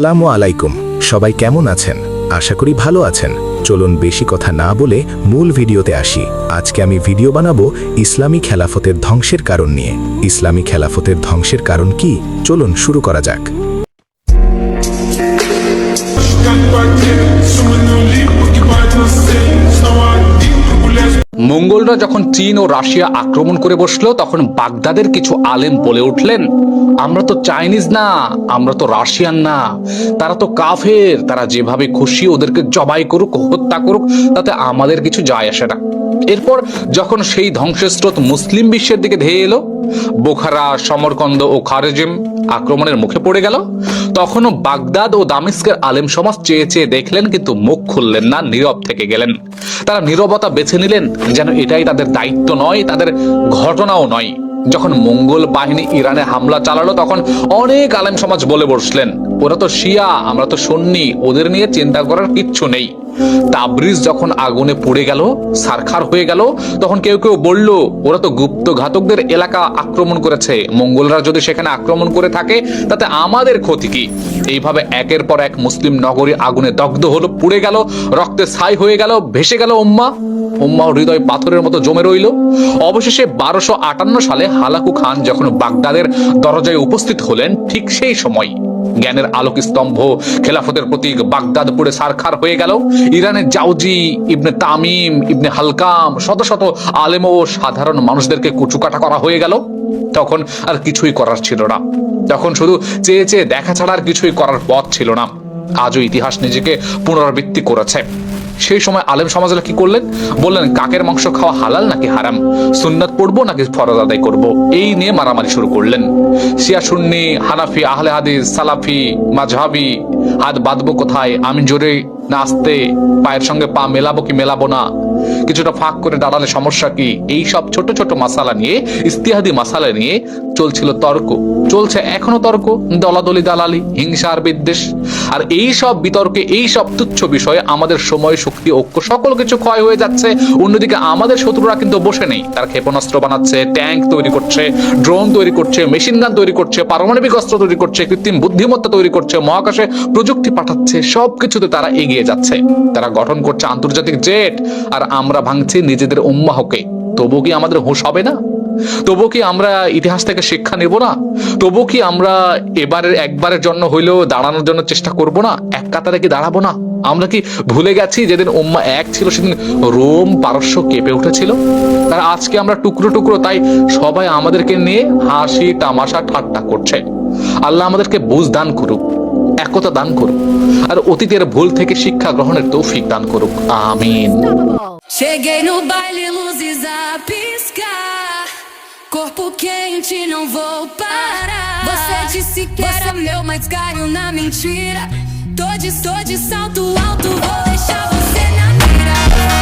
আসসালামু আলাইকুম। সবাই কেমন আছেন? আশা করি ভালো আছেন। চলুন বেশি কথা না বলে মূল ভিডিওতে আসি। আজকে আমি ভিডিও বানাবো ইসলামী খেলাফতের ধ্বংসের কারণ নিয়ে। ইসলামী খেলাফতের ধ্বংসের কারণ কি? চলুন শুরু করা যাক। মঙ্গলরা যখন চীন ও রাশিয়া আক্রমণ করে বসল, তখন বাগদাদের কিছু আলেম বলে উঠলেন, আমরা তো চাইনিজ না, আমরা তো রাশিয়ান না। তারা তো কাফের, তারা যেভাবে খুশি ওদেরকে জবাই করুক, হত্যা করুক, তাতে আমাদের কিছু যায় আসে না। এরপর যখন সেই ধ্বংসস্রোত মুসলিম বিশ্বের দিকে ধেয়ে এলো, বোখারা, সমরকন্দ ও খারেজিম আক্রমণের মুখে পড়ে গেল। তখনও বাগদাদ ও দামিস্কের আলেম সমাজ চেয়ে চেয়ে দেখলেন, কিন্তু মুখ খুললেন না, নীরব থেকে গেলেন। তারা নীরবতা বেছে নিলেন, যেন এটাই তাদের দায়িত্ব নয়, তাদের ঘটনাও নয়। যখন মঙ্গল বাহিনী ইরানে হামলা চালালো, তখন অনেক আলেম সমাজ বলে বসলেন। ওরা তো শিয়া, আমরা তো সন্নি, ওদের নিয়ে চিন্তা করার কিচ্ছু নেই। তাবরিজ যখন আগুনে পড়ে গেল, সারখার হয়ে গেল, তখন কেউ কেউ বলল, ওরা তো গুপ্ত ঘাতকদের এলাকা আক্রমণ করেছে। মঙ্গলরা যদি সেখানে আক্রমণ করে থাকে, তাতে আমাদের ক্ষতি কি? এইভাবে একের পর এক মুসলিম নগরী আগুনে দগ্ধ হলো, পুড়ে গেল, রক্তে ছাই হয়ে গেল, ভেসে গেল উম্মা। উম্মা হৃদয় পাথরের মতো জমে রইল। অবশেষে বারোশো আটান্ন সালে হালাকু খান যখন বাগদাদের দরজায় উপস্থিত হলেন, ঠিক সেই সময় জ্ঞানের আলোক স্তম্ভ খেলাফতের প্রতীক বাগদাদ পুড়ে সারখার হয়ে গেল। ইরানের জাউজি ইবনে তামিম, ইবনে হালকাম, শত শত আলেম ও সাধারণ মানুষদেরকে কুচুকাটা করা হয়ে গেল। তখন আর কিছুই করার ছিল না। তখন শুধু চেয়ে চেয়ে দেখা ছাড়া আর কিছুই করার পথ ছিল না। আজও ইতিহাস নিজেকে পুনরাবৃত্তি করেছে। সেই সময় আলেম সমাজরা কি করলেন? বললেন, কাকের মাংস খাওয়া হালাল নাকি হারাম? সুন্নাত পড়ব নাকি ফরজ আদায় করব? এই নিয়ে মারামারি শুরু করলেন। শিয়া সুন্নি, হানাফি, আহলে হাদিস, সালাফি মাঝহাবি হাত বাঁধবো কোথায়? আমি জোরে না আসতে পায়ের সঙ্গে পা মেলাবো কি মেলাবো না? কিছুটা ফাঁক করে দাঁড়ালে সমস্যা কি? এই সব ছোট ছোট মাসালা নিয়ে ইস্তিহাদি মাসালা নিয়ে চলছিল তর্ক। চলছে এখনও তর্ক, দলাদলি দালালি, হিংসা আর বিদ্বেষ। আর এই সব বিতর্কে, এই সব তুচ্ছ বিষয়ে আমাদের সময়, শক্তি, ঐক্য সকল কিছু ক্ষয় হয়ে যাচ্ছে। অন্যদিকে আমাদের শত্রুরা কিন্তু বসে নেই। তার ক্ষেপণাস্ত্র বানাচ্ছে, ট্যাঙ্ক তৈরি করছে, ড্রোন তৈরি করছে, মেশিন গান তৈরি করছে, পারমাণবিক অস্ত্র তৈরি করছে, কৃত্রিম বুদ্ধিমত্তা তৈরি করছে, মহাকাশে প্রযুক্তি পাঠাচ্ছে, সবকিছুতে তারা এগিয়ে যাচ্ছে। তারা গঠন করছে আন্তর্জাতিক জেট, আর আমরা ভাঙছি নিজেদের উম্মাহকে তবু কি আমাদের হুঁশ হবে না? তবু কি আমরা ইতিহাস থেকে শিক্ষা নেব না? তবু কি আমরা এবারের একবারের জন্য হইলেও দাঁড়ানোর জন্য চেষ্টা করব না? এক কাতারে কি দাঁড়াবো না? আমরা কি ভুলে গেছি যেদিন উম্মা এক ছিল, সেদিন রোম পারস্য কেঁপে উঠেছিল? আর আজকে আমরা টুকরো টুকরো, তাই সবাই আমাদেরকে নিয়ে হাসি, তামাশা, ঠাট্টা করছে। আল্লাহ আমাদেরকে বুঝ দান করুক, একতা দান করুক, আর অতীতের ভুল থেকে শিক্ষা গ্রহণের তৌফিক দান করুক। আমিন। Cheguei no baile, luzes a piscar. Corpo quente, não vou parar. Você disse que era meu, mas caiu na mentira. Tô de, tô de salto alto, vou deixar